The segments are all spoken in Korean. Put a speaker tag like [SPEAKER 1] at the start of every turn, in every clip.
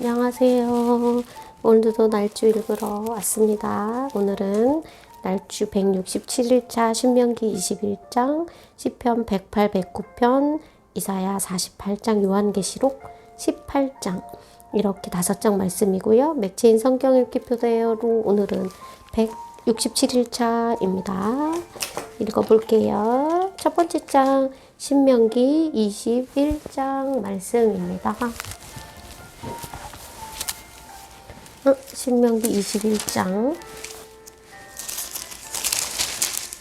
[SPEAKER 1] 안녕하세요. 오늘도 날주 읽으러 왔습니다. 오늘은 날주 167일차 신명기 21장, 시편 108, 109편, 이사야 48장, 요한계시록 18장 이렇게 다섯 장 말씀이고요. 맥체인 성경 읽기 표대로 오늘은 167일차입니다. 읽어볼게요. 첫 번째 장 신명기 21장 말씀입니다. 어, 신명기 21장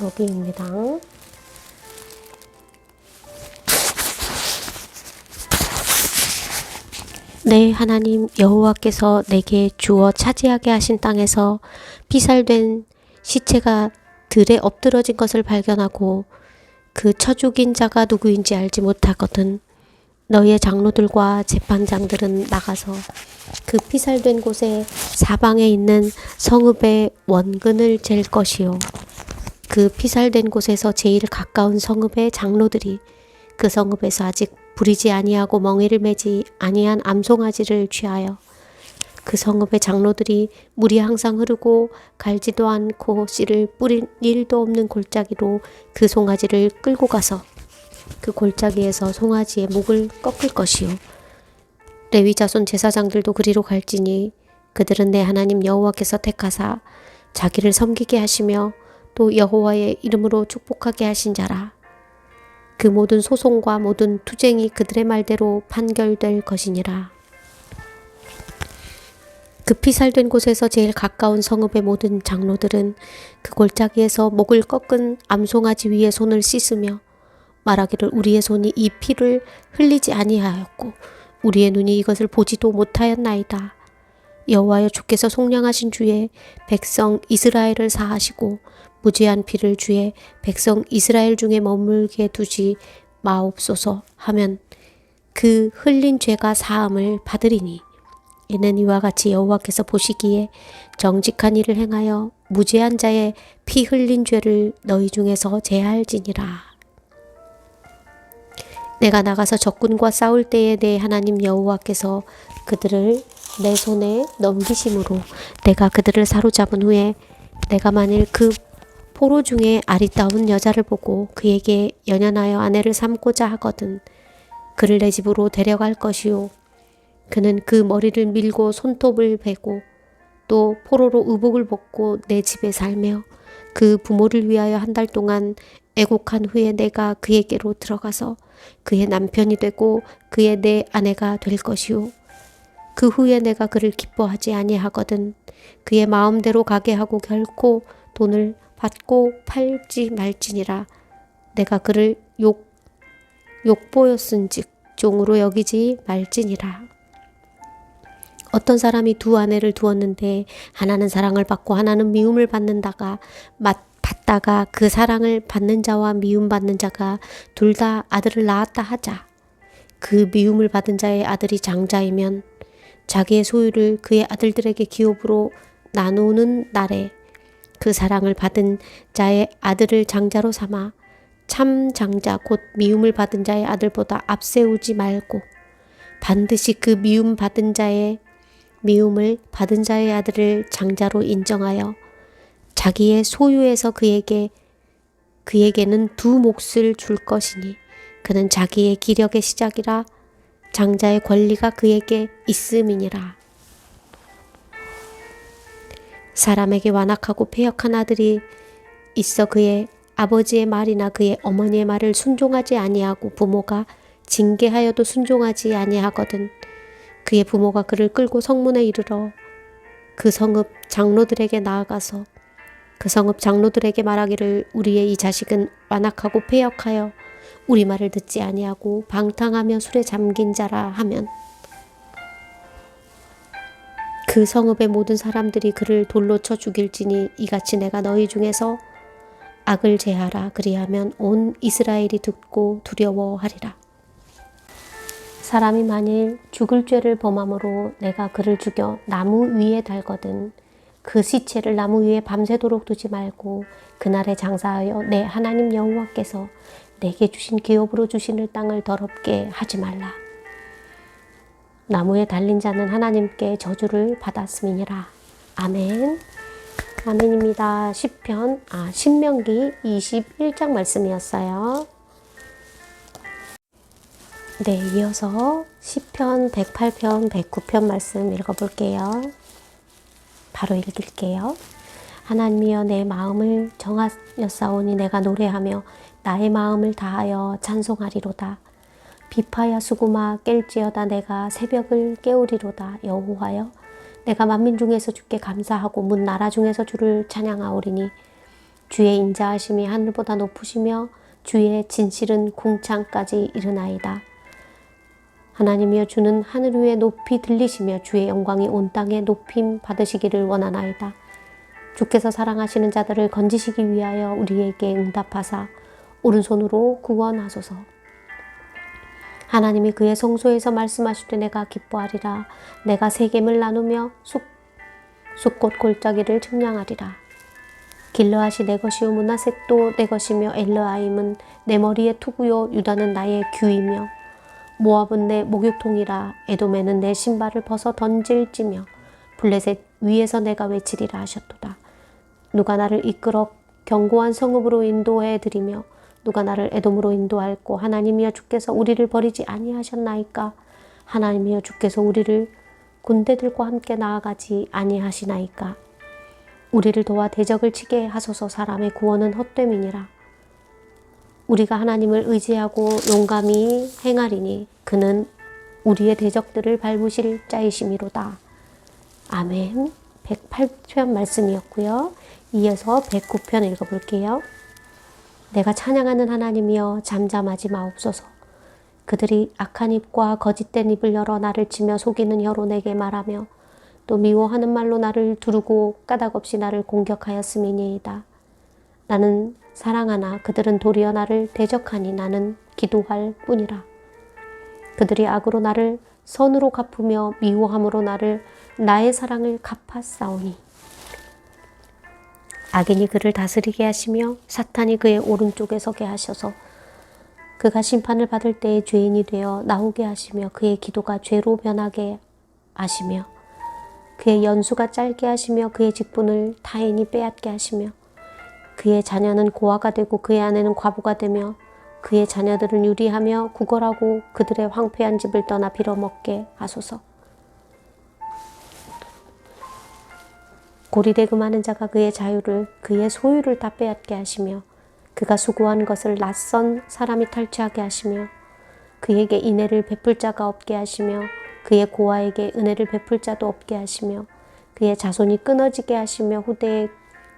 [SPEAKER 1] 여기입니다. 네, 하나님 여호와께서 내게 주어 차지하게 하신 땅에서 피살된 시체가 들에 엎드러진 것을 발견하고 그 처죽인 자가 누구인지 알지 못하거든. 너희의 장로들과 재판장들은 나가서 그 피살된 곳에 사방에 있는 성읍의 원근을 잴 것이요. 그 피살된 곳에서 제일 가까운 성읍의 장로들이 그 성읍에서 아직 부리지 아니하고 멍에를 매지 아니한 암송아지를 취하여 그 성읍의 장로들이 물이 항상 흐르고 갈지도 않고 씨를 뿌릴 일도 없는 골짜기로 그 송아지를 끌고 가서 그 골짜기에서 송아지의 목을 꺾을 것이요 레위 자손 제사장들도 그리로 갈지니 그들은 내 하나님 여호와께서 택하사 자기를 섬기게 하시며 또 여호와의 이름으로 축복하게 하신 자라 그 모든 소송과 모든 투쟁이 그들의 말대로 판결될 것이니라. 그 피살된 곳에서 제일 가까운 성읍의 모든 장로들은 그 골짜기에서 목을 꺾은 암송아지 위에 손을 씻으며 말하기를 우리의 손이 이 피를 흘리지 아니하였고 우리의 눈이 이것을 보지도 못하였나이다. 여호와여 주께서 속량하신 주의 백성 이스라엘을 사하시고 무죄한 피를 주의 백성 이스라엘 중에 머물게 두지 마옵소서 하면 그 흘린 죄가 사함을 받으리니 이는 이와 같이 여호와께서 보시기에 정직한 일을 행하여 무죄한 자의 피 흘린 죄를 너희 중에서 제할지니라. 내가 나가서 적군과 싸울 때에 내 하나님 여호와께서 그들을 내 손에 넘기심으로 내가 그들을 사로잡은 후에 내가 만일 그 포로 중에 아리따운 여자를 보고 그에게 연연하여 아내를 삼고자 하거든 그를 내 집으로 데려갈 것이요. 그는 그 머리를 밀고 손톱을 베고 또 포로로 의복을 벗고 내 집에 살며 그 부모를 위하여 한 달 동안 애곡한 후에 내가 그에게로 들어가서 그의 남편이 되고 그의 내 아내가 될 것이요 그 후에 내가 그를 기뻐하지 아니하거든 그의 마음대로 가게 하고 결코 돈을 받고 팔지 말지니라. 내가 그를 욕 욕보였은즉 종으로 여기지 말지니라. 어떤 사람이 두 아내를 두었는데 하나는 사랑을 받고 하나는 미움을 받는다가 받다가 그 사랑을 받는 자와 미움 받는 자가 둘 다 아들을 낳았다 하자. 그 미움을 받은 자의 아들이 장자이면 자기의 소유를 그의 아들들에게 기업으로 나누는 날에 그 사랑을 받은 자의 아들을 장자로 삼아 참 장자 곧 미움을 받은 자의 아들보다 앞세우지 말고 반드시 그 미움 받은 자의 미움을 받은 자의 아들을 장자로 인정하여 자기의 소유에서 그에게 그에게는 두 몫을 줄 것이니 그는 자기의 기력의 시작이라 장자의 권리가 그에게 있음이니라. 사람에게 완악하고 폐역한 아들이 있어 그의 아버지의 말이나 그의 어머니의 말을 순종하지 아니하고 부모가 징계하여도 순종하지 아니하거든 그의 부모가 그를 끌고 성문에 이르러 그 성읍 장로들에게 나아가서 그 성읍 장로들에게 말하기를 우리의 이 자식은 완악하고 폐역하여 우리 말을 듣지 아니하고 방탕하며 술에 잠긴 자라 하면 그 성읍의 모든 사람들이 그를 돌로 쳐 죽일지니 이같이 내가 너희 중에서 악을 제하라 그리하면 온 이스라엘이 듣고 두려워하리라. 사람이 만일 죽을 죄를 범함으로 내가 그를 죽여 나무 위에 달거든 그 시체를 나무 위에 밤새도록 두지 말고 그날에 장사하여 내 하나님 여호와께서 내게 주신 기업으로 주시는 땅을 더럽게 하지 말라. 나무에 달린 자는 하나님께 저주를 받았음이니라. 아멘. 아멘입니다. 10편, 아, 신명기 21장 말씀이었어요. 네, 이어서 10편, 108편, 109편 말씀 읽어볼게요. 바로 읽을게요. 하나님이여 내 마음을 정하였사오니 내가 노래하며 나의 마음을 다하여 찬송하리로다. 비파야 수구마 깰지어다 내가 새벽을 깨우리로다 여호와여 내가 만민 중에서 주께 감사하고 문 나라 중에서 주를 찬양하오리니 주의 인자하심이 하늘보다 높으시며 주의 진실은 궁창까지 이르나이다. 하나님이여 주는 하늘 위에 높이 들리시며 주의 영광이 온 땅에 높임 받으시기를 원하나이다. 주께서 사랑하시는 자들을 건지시기 위하여 우리에게 응답하사 오른손으로 구원하소서. 하나님이 그의 성소에서 말씀하실 때 내가 기뻐하리라. 내가 세겜을 나누며 숲, 숲꽃 골짜기를 측량하리라. 길르앗이 내 것이요 문하셋도 내 것이며 엘르아임은 내 머리의 투구요 유다는 나의 규이며 모압은 내 목욕통이라 에돔에는 내 신발을 벗어 던질지며 블레셋 위에서 내가 외치리라 하셨도다. 누가 나를 이끌어 견고한 성읍으로 인도해 드리며 누가 나를 에돔으로 인도할꼬 하나님이여 주께서 우리를 버리지 아니하셨나이까? 하나님이여 주께서 우리를 군대들과 함께 나아가지 아니하시나이까? 우리를 도와 대적을 치게 하소서 사람의 구원은 헛됨이니라 우리가 하나님을 의지하고 용감히 행하리니 그는 우리의 대적들을 밟으실 자이심이로다. 아멘. 108편 말씀이었고요. 이어서 109편 읽어볼게요. 내가 찬양하는 하나님이여 잠잠하지 마옵소서. 그들이 악한 입과 거짓된 입을 열어 나를 치며 속이는 혀로 내게 말하며 또 미워하는 말로 나를 두르고 까닭없이 나를 공격하였음이니이다. 나는 사랑하나 그들은 도리어 나를 대적하니 나는 기도할 뿐이라. 그들이 악으로 나를 선으로 갚으며 미워함으로 나를 나의 사랑을 갚아 싸우니 악인이 그를 다스리게 하시며 사탄이 그의 오른쪽에 서게 하셔서 그가 심판을 받을 때에 죄인이 되어 나오게 하시며 그의 기도가 죄로 변하게 하시며 그의 연수가 짧게 하시며 그의 직분을 타인이 빼앗게 하시며 그의 자녀는 고아가 되고 그의 아내는 과부가 되며 그의 자녀들은 유리하며 구걸하고 그들의 황폐한 집을 떠나 빌어먹게 하소서. 고리대금하는 자가 그의 자유를 그의 소유를 다 빼앗게 하시며 그가 수고한 것을 낯선 사람이 탈취하게 하시며 그에게 인애를 베풀 자가 없게 하시며 그의 고아에게 은혜를 베풀 자도 없게 하시며 그의 자손이 끊어지게 하시며 후대에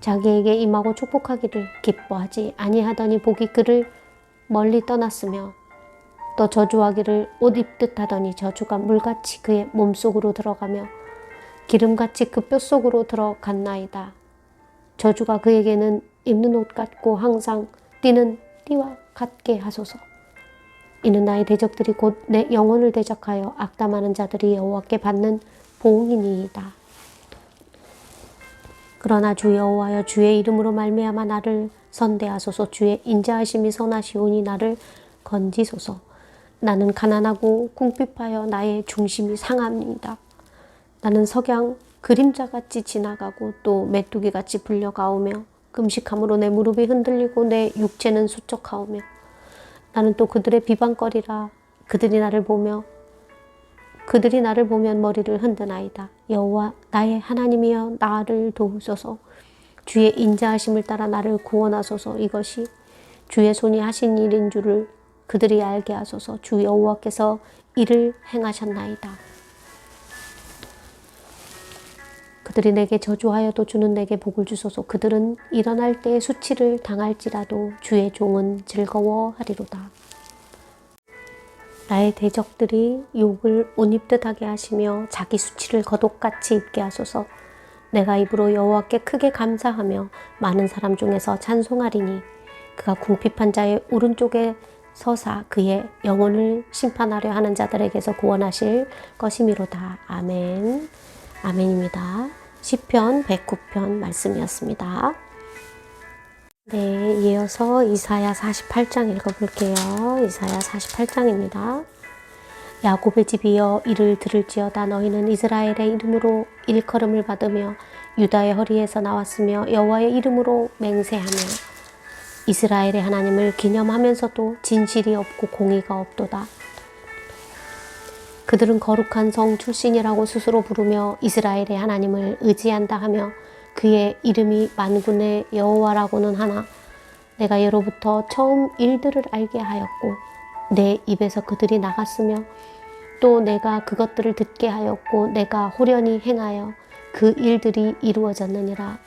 [SPEAKER 1] 자기에게 임하고 축복하기를 기뻐하지 아니하더니 복이 그를 멀리 떠났으며 또 저주하기를 옷 입듯 하더니 저주가 물같이 그의 몸속으로 들어가며 기름같이 그 뼛속으로 들어갔나이다. 저주가 그에게는 입는 옷 같고 항상 뛰는 띠와 같게 하소서. 이는 나의 대적들이 곧 내 영혼을 대적하여 악담하는 자들이 여호와께 받는 보응이니이다. 그러나 주 여호와여 주의 이름으로 말미암아 나를 선대하소서 주의 인자하심이 선하시오니 나를 건지소서. 나는 가난하고 궁핍하여 나의 중심이 상합니다. 나는 석양 그림자같이 지나가고 또 메뚜기같이 불려가오며 금식함으로 내 무릎이 흔들리고 내 육체는 수척하오며 나는 또 그들의 비방거리라 그들이 나를 보며 그들이 나를 보면 머리를 흔드나이다. 여호와 나의 하나님이여 나를 도우소서 주의 인자하심을 따라 나를 구원하소서 이것이 주의 손이 하신 일인 줄을 그들이 알게 하소서 주 여호와께서 이를 행하셨나이다. 그들이 내게 저주하여도 주는 내게 복을 주소서. 그들은 일어날 때에 수치를 당할지라도 주의 종은 즐거워하리로다. 나의 대적들이 욕을 옷 입듯 하게 하시며 자기 수치를 겉옷같이 입게 하소서. 내가 입으로 여호와께 크게 감사하며 많은 사람 중에서 찬송하리니 그가 궁핍한 자의 오른쪽에 서사 그의 영혼을 심판하려 하는 자들에게서 구원하실 것이미로다. 아멘. 아멘입니다. 시편 109편 말씀이었습니다. 네, 이어서 이사야 48장 읽어볼게요. 이사야 48장입니다. 야곱의 집이여 이를 들을지어다 너희는 이스라엘의 이름으로 일컬음을 받으며 유다의 허리에서 나왔으며 여호와의 이름으로 맹세하며 이스라엘의 하나님을 기념하면서도 진실이 없고 공의가 없도다. 그들은 거룩한 성 출신이라고 스스로 부르며 이스라엘의 하나님을 의지한다 하며 그의 이름이 만군의 여호와라고는 하나 내가 예로부터 처음 일들을 알게 하였고 내 입에서 그들이 나갔으며 또 내가 그것들을 듣게 하였고 내가 호련히 행하여 그 일들이 이루어졌느니라.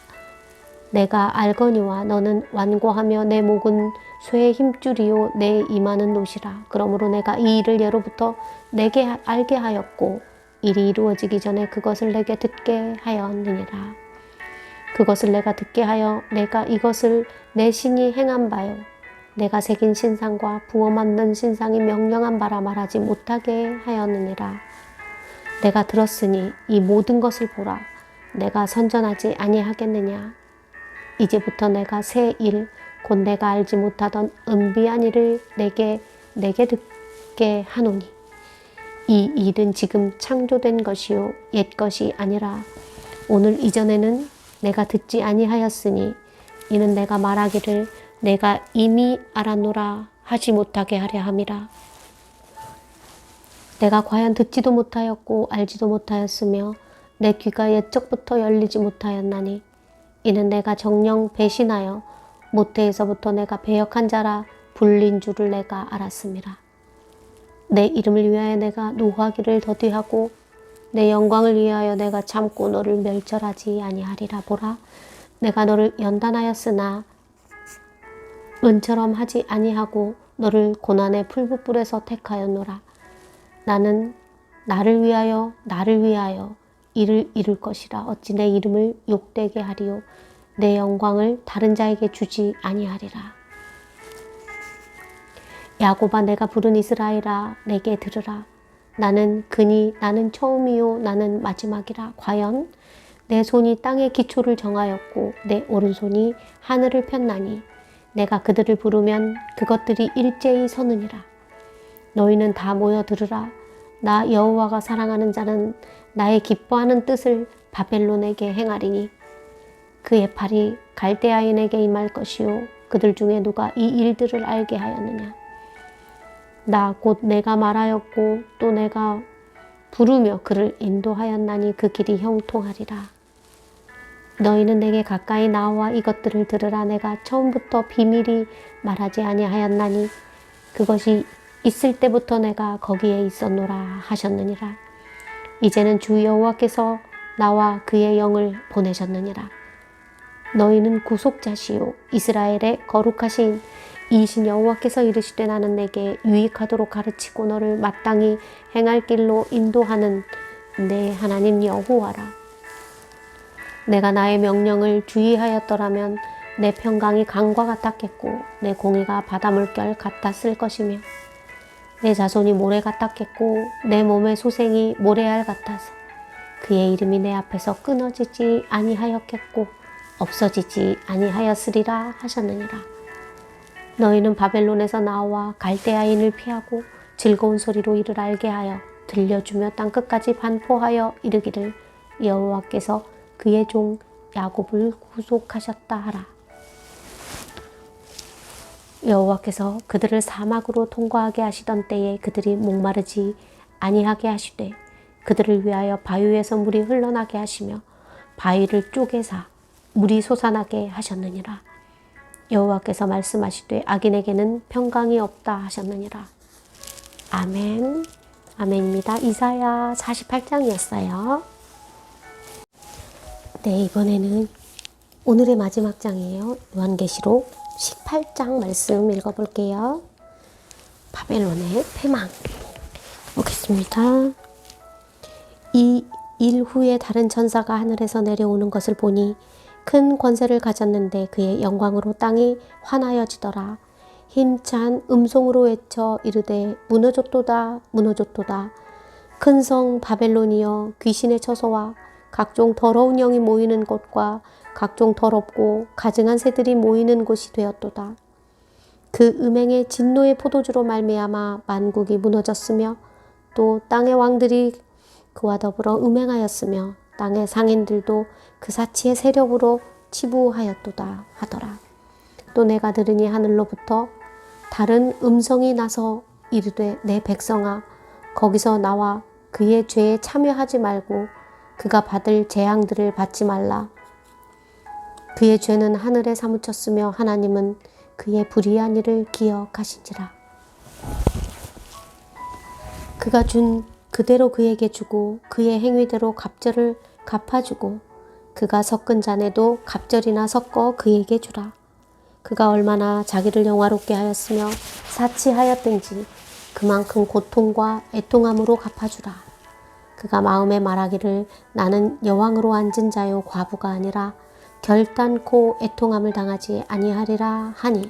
[SPEAKER 1] 내가 알거니와 너는 완고하며 내 목은 쇠의 힘줄이요 내 이마는 노시라. 그러므로 내가 이 일을 예로부터 내게 하- 알게 하였고 일이 이루어지기 전에 그것을 내게 듣게 하였느니라 그것을 내가 듣게 하여 내가 이것을 내 신이 행한 바요. 내가 새긴 신상과 부어 만든 신상이 명령한 바라 말하지 못하게 하였느니라. 내가 들었으니 이 모든 것을 보라. 내가 선전하지 아니하겠느냐? 이제부터 내가 새 일, 곧 내가 알지 못하던 은비한 일을 내게 내게 듣게 하노니. 이 일은 지금 창조된 것이요 옛 것이 아니라 오늘 이전에는 내가 듣지 아니하였으니 이는 내가 말하기를 내가 이미 알았노라 하지 못하게 하려 함이라 내가 과연 듣지도 못하였고 알지도 못하였으며 내 귀가 옛적부터 열리지 못하였나니 이는 내가 정령 배신하여 모태에서부터 내가 배역한 자라 불린 줄을 내가 알았음이라. 내 이름을 위하여 내가 노하기를 더디하고 내 영광을 위하여 내가 참고 너를 멸절하지 아니하리라 보라. 내가 너를 연단하였으나 은처럼 하지 아니하고 너를 고난의 풀붓불에서 택하였노라. 나는 나를 위하여 나를 위하여 이를 이룰 것이라 어찌 내 이름을 욕되게 하리요 내 영광을 다른 자에게 주지 아니하리라 야곱아 내가 부른 이스라엘아 내게 들으라 나는 그니 나는 처음이요 나는 마지막이라. 과연 내 손이 땅의 기초를 정하였고 내 오른손이 하늘을 폈나니. 내가 그들을 부르면 그것들이 일제히 서느니라. 너희는 다 모여 들으라. 나 여호와가 사랑하는 자는 나의 기뻐하는 뜻을 바벨론에게 행하리니. 그의 팔이 갈대아인에게 임할 것이요. 그들 중에 누가 이 일들을 알게 하였느냐 나 곧 내가 말하였고 또 내가 부르며 그를 인도하였나니 그 길이 형통하리라. 너희는 내게 가까이 나와 이것들을 들으라. 내가 처음부터 비밀이 말하지 아니하였나니 그것이 있을 때부터 내가 거기에 있었노라 하셨느니라. 이제는 주 여호와께서 나와 그의 영을 보내셨느니라. 너희는 구속자시요. 이스라엘의 거룩하신 이신 여호와께서 이르시되 나는 내게 유익하도록 가르치고 너를 마땅히 행할 길로 인도하는 내 하나님 여호와라. 내가 나의 명령을 주의하였더라면 내 평강이 강과 같았겠고 내 공의가 바다 물결 같았을 것이며 내 자손이 모래 같았겠고 내 몸의 소생이 모래알 같아서 그의 이름이 내 앞에서 끊어지지 아니하였겠고 없어지지 아니하였으리라 하셨느니라. 너희는 바벨론에서 나와 갈대아인을 피하고 즐거운 소리로 이를 알게 하여 들려주며 땅 끝까지 반포하여 이르기를 여호와께서 그의 종 야곱을 구속하셨다 하라. 여호와께서 그들을 사막으로 통과하게 하시던 때에 그들이 목마르지 아니하게 하시되 그들을 위하여 바위에서 물이 흘러나게 하시며 바위를 쪼개사 물이 솟아나게 하셨느니라 여호와께서 말씀하시되 악인에게는 평강이 없다 하셨느니라 아멘 아멘입니다 이사야 48장이었어요 네 이번에는 오늘의 마지막 장이에요 요한계시록 18장 말씀 읽어볼게요. 바벨론의 패망. 보겠습니다. 이 일 후에 다른 천사가 하늘에서 내려오는 것을 보니 큰 권세를 가졌는데 그의 영광으로 땅이 환하여지더라. 힘찬 음성으로 외쳐 이르되 무너졌도다 무너졌도다. 큰 성 바벨론이여 귀신의 처소와 각종 더러운 영이 모이는 곳과 각종 더럽고 가증한 새들이 모이는 곳이 되었도다. 그 음행의 진노의 포도주로 말미암아 만국이 무너졌으며 또 땅의 왕들이 그와 더불어 음행하였으며 땅의 상인들도 그 사치의 세력으로 치부하였도다 하더라. 또 내가 들으니 하늘로부터 다른 음성이 나서 이르되 내 백성아 거기서 나와 그의 죄에 참여하지 말고 그가 받을 재앙들을 받지 말라. 그의 죄는 하늘에 사무쳤으며 하나님은 그의 불의한 일을 기억하신지라. 그가 준 그대로 그에게 주고 그의 행위대로 갑절을 갚아주고 그가 섞은 잔에도 갑절이나 섞어 그에게 주라. 그가 얼마나 자기를 영화롭게 하였으며 사치하였든지 그만큼 고통과 애통함으로 갚아주라. 그가 마음에 말하기를 나는 여왕으로 앉은 자요 과부가 아니라 결단코 애통함을 당하지 아니하리라 하니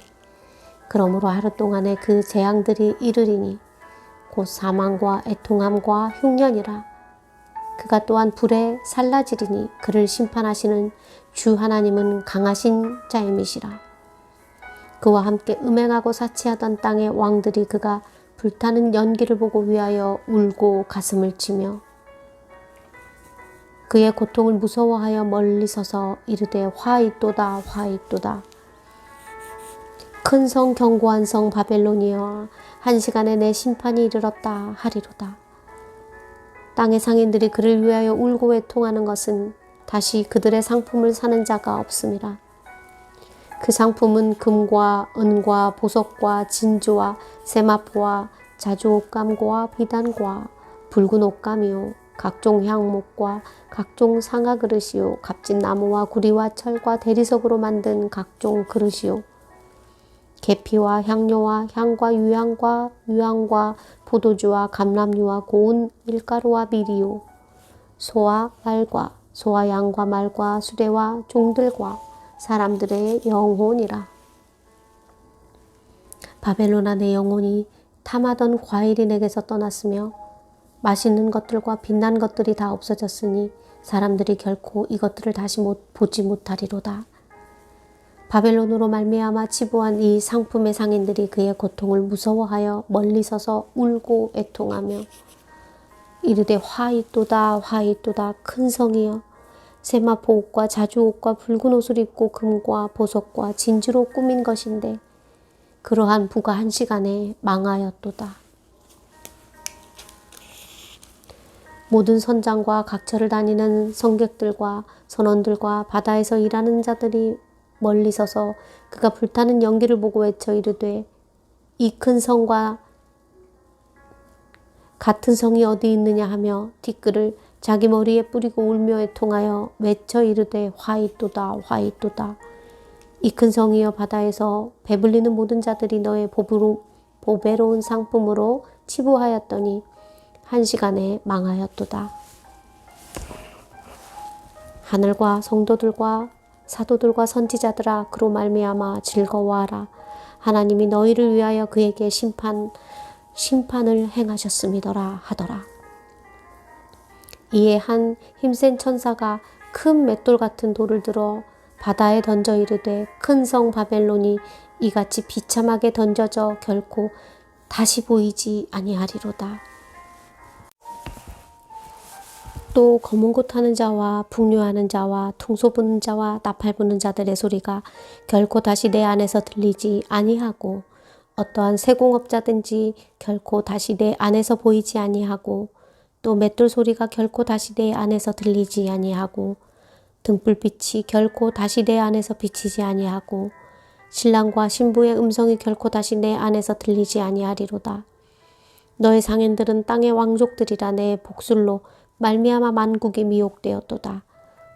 [SPEAKER 1] 그러므로 하루 동안에 그 재앙들이 이르리니 곧 사망과 애통함과 흉년이라 그가 또한 불에 살라지리니 그를 심판하시는 주 하나님은 강하신 자임이시라. 그와 함께 음행하고 사치하던 땅의 왕들이 그가 불타는 연기를 보고 위하여 울고 가슴을 치며 그의 고통을 무서워하여 멀리 서서 이르되 화있도다 화있도다. 큰성 견고한 성 바벨론이여 한 시간에 내 심판이 이르렀다 하리로다 땅의 상인들이 그를 위하여 울고 애통하는 것은 다시 그들의 상품을 사는 자가 없음이라 그 상품은 금과 은과 보석과 진주와 세마포와 자주 옷감과 비단과 붉은 옷감이요 각종 향목과 각종 상아 그릇이요 값진 나무와 구리와 철과 대리석으로 만든 각종 그릇이요. 계피와 향료와 향과 유향과 유향과 포도주와 감람류와 고운 밀가루와 미리요 소와 말과 소와 양과 말과 수레와 종들과 사람들의 영혼이라 바벨로나 내 영혼이 탐하던 과일이 내게서 떠났으며 맛있는 것들과 빛난 것들이 다 없어졌으니 사람들이 결코 이것들을 다시 못 보지 못하리로다. 바벨론으로 말미암아 치부한 이 상품의 상인들이 그의 고통을 무서워하여 멀리 서서 울고 애통하며 이르되 화있도다 화있도다 큰 성이여 세마포 옷과 자주 옷과 붉은 옷을 입고 금과 보석과 진주로 꾸민 것인데 그러한 부가 한 시간에 망하였도다. 모든 선장과 각처를 다니는 성객들과 선원들과 바다에서 일하는 자들이 멀리 서서 그가 불타는 연기를 보고 외쳐 이르되 이 큰 성과 같은 성이 어디 있느냐 하며 티끌을 자기 머리에 뿌리고 울며 애통하여 외쳐 이르되 화이또다 화이또다 이 큰 성이여 바다에서 배불리는 모든 자들이 너의 보부로, 보배로운 상품으로 치부하였더니 한 시간에 망하였도다. 하늘과 성도들과 사도들과 선지자들아 그로 말미암아 즐거워하라. 하나님이 너희를 위하여 그에게 심판 심판을 행하셨음이더라 하더라. 이에 한 힘센 천사가 큰 맷돌 같은 돌을 들어 바다에 던져 이르되 큰 성 바벨론이 이같이 비참하게 던져져 결코 다시 보이지 아니하리로다. 또 검은 곳 하는 자와 풍류하는 자와 퉁소 부는 자와 나팔 부는 자들의 소리가 결코 다시 내 안에서 들리지 아니하고 어떠한 세공업자든지 결코 다시 내 안에서 보이지 아니하고 또 맷돌 소리가 결코 다시 내 안에서 들리지 아니하고 등불빛이 결코 다시 내 안에서 비치지 아니하고 신랑과 신부의 음성이 결코 다시 내 안에서 들리지 아니하리로다. 너의 상인들은 땅의 왕족들이라 내 복술로 말미암아 만국이 미혹되었도다.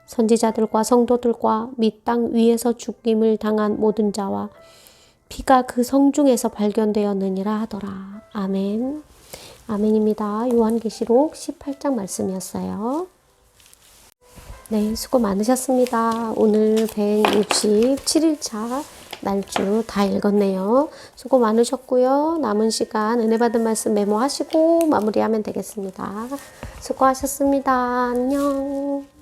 [SPEAKER 1] 선지자들과 성도들과 및 땅 위에서 죽임을 당한 모든 자와 피가 그 성중에서 발견되었느니라 하더라. 아멘. 아멘입니다. 요한계시록 18장 말씀이었어요. 네, 수고 많으셨습니다. 오늘 167일차 날주 다 읽었네요. 수고 많으셨고요. 남은 시간 은혜 받은 말씀 메모하시고 마무리하면 되겠습니다. 수고하셨습니다. 안녕.